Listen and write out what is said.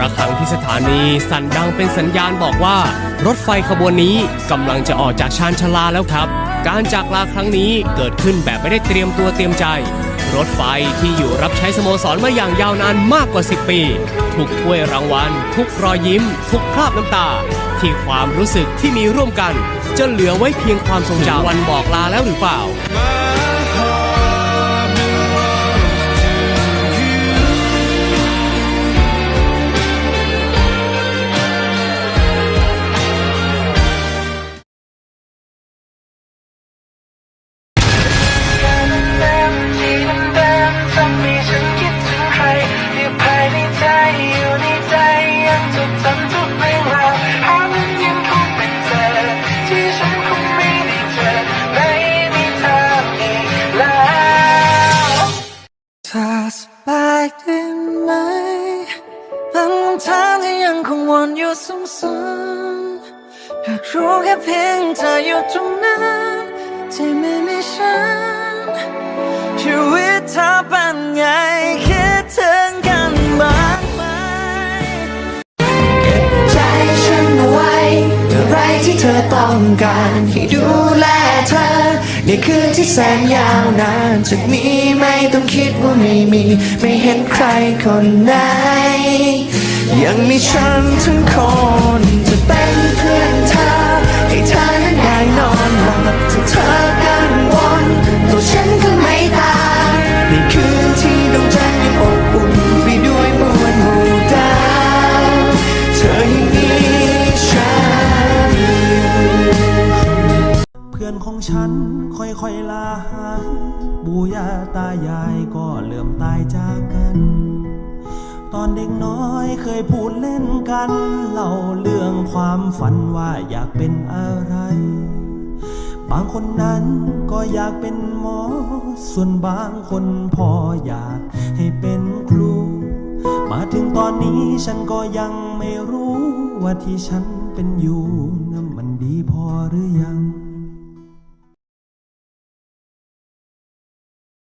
ระฆังที่สถานีสั่นดังเป็นสัญญาณบอกว่า รถไฟขบวนนี้กำลังจะออกจากชานชาลาแล้วครับ การจากลาครั้งนี้เกิดขึ้นแบบไม่ได้เตรียมตัวเตรียมใจ รถไฟที่อยู่รับใช้สโมสรมาอย่างยาวนานมากกว่า 10 ปี ทุกถ้วยรางวัล ทุกรอยยิ้ม ทุกคราบน้ำตา ที่ความรู้สึกที่มีร่วมกัน จะเหลือไว้เพียงความทรงจำวันบอกลาแล้วหรือเปล่า อยู่ซ้ำๆอยากรู้แค่เพียงเธออยู่ตรงนั้นที่ไม่มีฉันชีวิตเธอเป็นไงคิดถึงกันบ้างไหมใจฉันเอาไว้อไรที่เธอต้องการให้ดูแลเธอในคืนที่แสนยาวนานจากนี้ไม่ต้องคิดว่าไม่มี ไม่เห็นใครคนไหน ยังมีฉันทั้งคนจะเป็นเพื่อนเธอ ให้เธอนั้นได้นอนหลับถ้าเธอกังวลตัวฉันก็ไม่ตายในคืนที่ดวงจันทร์ยังอบอุ่นไปด้วยมวลหมู่ดาวเธอยังมีฉันเพื่อนของฉันค่อยๆลาหายปู่ย่าตายายก็เลื่อมตายจากกัน ตอนเด็กน้อยเคยพูดเล่นกันเล่าเรื่องความฝันว่าอยากเป็นอะไร บางคนนั้นก็อยากเป็นหมอ ส่วนบางคนพออยากให้เป็นครู มาถึงตอนนี้ฉันก็ยังไม่รู้ว่าที่ฉันเป็นอยู่นั้นมันดีพอหรือยัง